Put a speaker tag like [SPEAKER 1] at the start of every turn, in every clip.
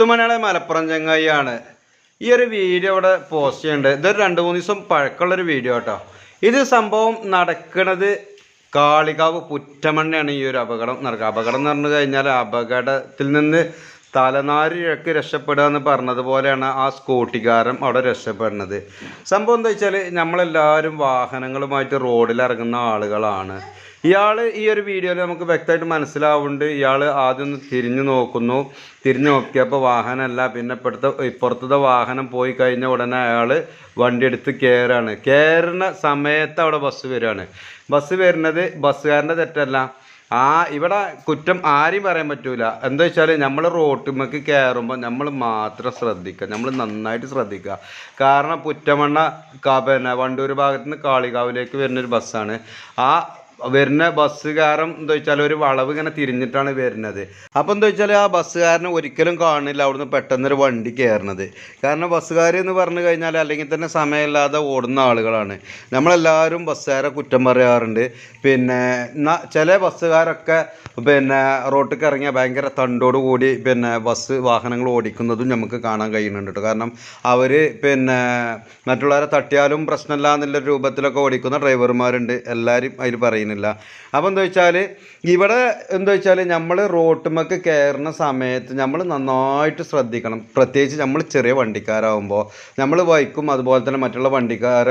[SPEAKER 1] മുത്തുമലയാളെ മലപ്പുറം ചങ്ങായിയാണ്. ഈ ഒരു വീഡിയോ ഇവിടെ പോസ്റ്റ് ചെയ്യുന്നുണ്ട്. ഇതൊരു രണ്ട് മൂന്ന് ദിവസം പഴക്കമുള്ളൊരു വീഡിയോ കേട്ടോ. ഇത് സംഭവം നടക്കുന്നത് കാളികാവ് പുറ്റമണ്ണയാണ് ഈ ഒരു അപകടം നടക്കുക. അപകടം എന്ന് പറഞ്ഞു കഴിഞ്ഞാൽ അപകടത്തിൽ നിന്ന് തലനാരി ഇഴക്ക് രക്ഷപ്പെടുക എന്ന് പറഞ്ഞതുപോലെയാണ് ആ സ്കൂട്ടിക്കാരൻ അവിടെ രക്ഷപ്പെടുന്നത്. സംഭവം എന്താ വെച്ചാൽ നമ്മളെല്ലാവരും വാഹനങ്ങളുമായിട്ട് റോഡിൽ ഇറങ്ങുന്ന ആളുകളാണ്. ഇയാൾ ഈ ഒരു വീഡിയോയിൽ നമുക്ക് വ്യക്തമായിട്ട് മനസ്സിലാവുന്നുണ്ട്. ഇയാൾ ആദ്യം ഒന്ന് തിരിഞ്ഞു നോക്കുന്നു. തിരിഞ്ഞു നോക്കിയപ്പോൾ വാഹനമല്ല പിന്നെ ഇപ്പോഴത്തെ ഇപ്പുറത്തത്തെ വാഹനം പോയി കഴിഞ്ഞ ഉടനെ അയാൾ വണ്ടി എടുത്ത് കയറാണ് കയറുന്ന സമയത്ത് അവിടെ ബസ് വരികയാണ് ബസ് വരുന്നത് ബസ്സുകാരന്റെ തെറ്റല്ല. ആ ഇവിടെ കുറ്റം ആരെയും പറയാൻ പറ്റൂല. എന്താ വെച്ചാൽ നമ്മൾ റോട്ടുമ്മക്ക് കയറുമ്പോൾ നമ്മൾ മാത്രം ശ്രദ്ധിക്കുക നമ്മൾ നന്നായിട്ട് ശ്രദ്ധിക്കുക കാരണം പുറ്റമണ്ണ പിന്നെ വണ്ടൂർ ഭാഗത്ത് നിന്ന് കാളികാവിലേക്ക് വരുന്നൊരു ബസ്സാണ്. ആ വരുന്ന ബസ്സുകാരൻ എന്താ വെച്ചാൽ ഒരു വളവ് ഇങ്ങനെ തിരിഞ്ഞിട്ടാണ് വരുന്നത്. അപ്പോൾ എന്താ വെച്ചാൽ ആ ബസ്സുകാരനെ ഒരിക്കലും കാണില്ല അവിടുന്ന് പെട്ടെന്നൊരു വണ്ടി കയറണത്. കാരണം ബസ്സുകാർ എന്ന് പറഞ്ഞു കഴിഞ്ഞാൽ അല്ലെങ്കിൽ തന്നെ സമയമില്ലാതെ ഓടുന്ന ആളുകളാണ്. നമ്മളെല്ലാവരും ബസ്സുകാരെ കുറ്റം പറയാറുണ്ട്. പിന്നെ ചില ബസ്സുകാരൊക്കെ പിന്നെ റോട്ടിൽ ഇറങ്ങിയ ഭയങ്കര കൂടി പിന്നെ ബസ് വാഹനങ്ങൾ ഓടിക്കുന്നതും നമുക്ക് കാണാൻ കഴിയുന്നുണ്ട് കാരണം അവർ പിന്നെ മറ്റുള്ളവരെ തട്ടിയാലും പ്രശ്നമില്ല എന്നുള്ള രൂപത്തിലൊക്കെ ഓടിക്കുന്ന ഡ്രൈവർമാരുണ്ട്. എല്ലാവരും അതിൽ പറയുന്നില്ല അപ്പോൾ എന്താ വെച്ചാൽ ഇവിടെ എന്താ വെച്ചാൽ നമ്മൾ റോട്ടുമൊക്കെ കയറുന്ന സമയത്ത് നമ്മൾ നന്നായിട്ട് ശ്രദ്ധിക്കണം. പ്രത്യേകിച്ച് നമ്മൾ ചെറിയ വണ്ടിക്കാരാകുമ്പോൾ നമ്മൾ ബൈക്കും അതുപോലെ തന്നെ മറ്റുള്ള വണ്ടിക്കാർ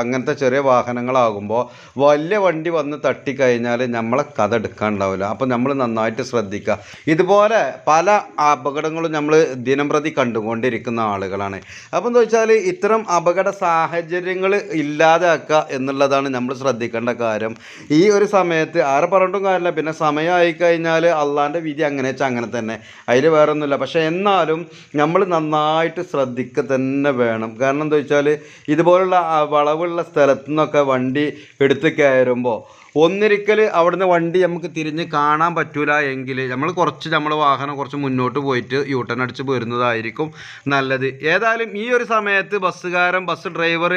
[SPEAKER 1] അങ്ങനത്തെ ചെറിയ വാഹനങ്ങളാകുമ്പോൾ വലിയ വണ്ടി വന്ന് തട്ടിക്കഴിഞ്ഞാൽ നമ്മളെ കഥ എടുക്കാനുണ്ടാവില്ല. അപ്പോൾ നമ്മൾ നന്നായിട്ട് ശ്രദ്ധിക്കുക ഇതുപോലെ പല അപകടങ്ങളും നമ്മൾ ദിനംപ്രതി കണ്ടുകൊണ്ടിരിക്കുന്ന ആളുകളാണ്. അപ്പോൾ എന്താ വെച്ചാൽ ഇത്തരം അപകട സാഹചര്യങ്ങൾ ഇല്ലാതാക്കുക എന്നുള്ളതാണ് നമ്മൾ ശ്രദ്ധിക്കേണ്ട കാര്യം. ഒരു സമയത്ത് ആരെ പറഞ്ഞിട്ടും കാര്യമില്ല. പിന്നെ സമയമായി കഴിഞ്ഞാൽ അള്ളാന്റെ വിധി അങ്ങനെ വെച്ചാൽ അങ്ങനെ തന്നെ. അതിൽ വേറെ ഒന്നുമില്ല പക്ഷേ എന്നാലും നമ്മൾ നന്നായിട്ട് ശ്രദ്ധിക്കുക തന്നെ വേണം. കാരണം എന്താ വെച്ചാൽ ഇതുപോലുള്ള വളവുള്ള സ്ഥലത്തു നിന്നൊക്കെ വണ്ടി എടുത്ത് കയറുമ്പോൾ ഒന്നിരിക്കൽ അവിടുന്ന് വണ്ടി നമുക്ക് തിരിഞ്ഞ് കാണാൻ പറ്റൂല എങ്കിൽ നമ്മൾ കുറച്ച് നമ്മൾ വാഹനം കുറച്ച് മുന്നോട്ട് പോയിട്ട് യൂട്ടൺ അടിച്ച് പോരുന്നതായിരിക്കും നല്ലത്. ഏതായാലും ഈ ഒരു സമയത്ത് ബസ്സുകാരൻ ബസ് ഡ്രൈവർ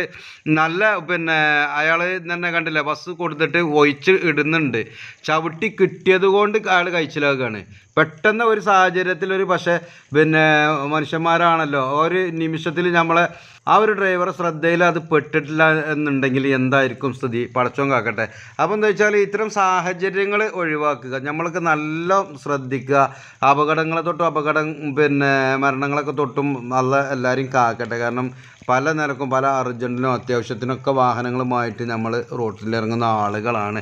[SPEAKER 1] നല്ല പിന്നെ അയാൾ തന്നെ കണ്ടില്ല ബസ് കൊടുത്തിട്ട് ഒഴിച്ച് ഇടുന്നുണ്ട്. ചവിട്ടി കിട്ടിയത് കൊണ്ട് ആൾ കഴിച്ചിലാക്കുകയാണ് പെട്ടെന്ന് ഒരു സാഹചര്യത്തിൽ ഒരു പക്ഷേ പിന്നെ മനുഷ്യന്മാരാണല്ലോ ഒരു നിമിഷത്തിൽ നമ്മളെ ആ ഒരു ഡ്രൈവറെ ശ്രദ്ധയിൽ അത് പെട്ടിട്ടില്ല എന്നുണ്ടെങ്കിൽ എന്തായിരിക്കും സ്ഥിതി? പടച്ചോൻ കാക്കട്ടെ. അപ്പോൾ എന്താ വെച്ചാൽ ഇത്തരം സാഹചര്യങ്ങൾ ഒഴിവാക്കുക നമ്മൾക്ക് നല്ല ശ്രദ്ധിക്കുക അപകടങ്ങളെ തൊട്ടും അപകടം പിന്നെ മരണങ്ങളൊക്കെ തൊട്ടും നല്ല എല്ലാവരും കാക്കട്ടെ. കാരണം പല നിരക്കും പല അർജന്റിനും അത്യാവശ്യത്തിനൊക്കെ വാഹനങ്ങളുമായിട്ട് നമ്മൾ റോട്ടിലിറങ്ങുന്ന ആളുകളാണ്.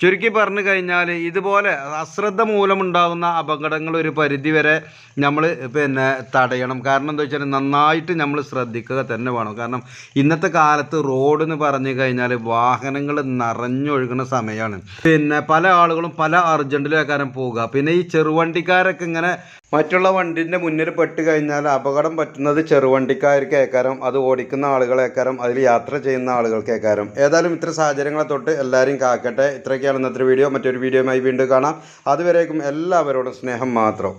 [SPEAKER 1] ചുരുക്കി പറഞ്ഞു കഴിഞ്ഞാൽ ഇതുപോലെ അശ്രദ്ധ മൂലമുണ്ടാകുന്ന അപകടങ്ങൾ ഒരു പരിധിവരെ നമ്മൾ പിന്നെ തടയണം. കാരണം എന്താ വെച്ചാൽ നന്നായിട്ട് നമ്മൾ ശ്രദ്ധിക്കുക തന്നെ വേണം. കാരണം ഇന്നത്തെ കാലത്ത് റോഡ് എന്ന് പറഞ്ഞു കഴിഞ്ഞാൽ വാഹനങ്ങൾ നിറഞ്ഞൊഴുകുന്ന സമയമാണ് പിന്നെ പല ആളുകളും പല അർജന്റിലേക്കാരം പോവുക. പിന്നെ ഈ ചെറുവണ്ടിക്കാരൊക്കെ ഇങ്ങനെ മറ്റുള്ള വണ്ടിന്റെ മുന്നിൽ പെട്ട് കഴിഞ്ഞാൽ അപകടം പറ്റുന്നത് ചെറുവണ്ടിക്കാർക്കേക്കാരം അത് ഓടിക്കുന്ന ആളുകളേക്കാരം അതിൽ യാത്ര ചെയ്യുന്ന ആളുകൾക്കേക്കാരം ഏതായാലും ഇത്ര സാഹചര്യങ്ങളെ തൊട്ട് എല്ലാവരും കാക്കട്ടെ. ഇത്രയൊക്കെയാണ് ഇന്നത്തെ വീഡിയോ. മറ്റൊരു വീഡിയോയുമായി വീണ്ടും കാണാം. അതുവരേക്കും എല്ലാവരോടും സ്നേഹം മാത്രം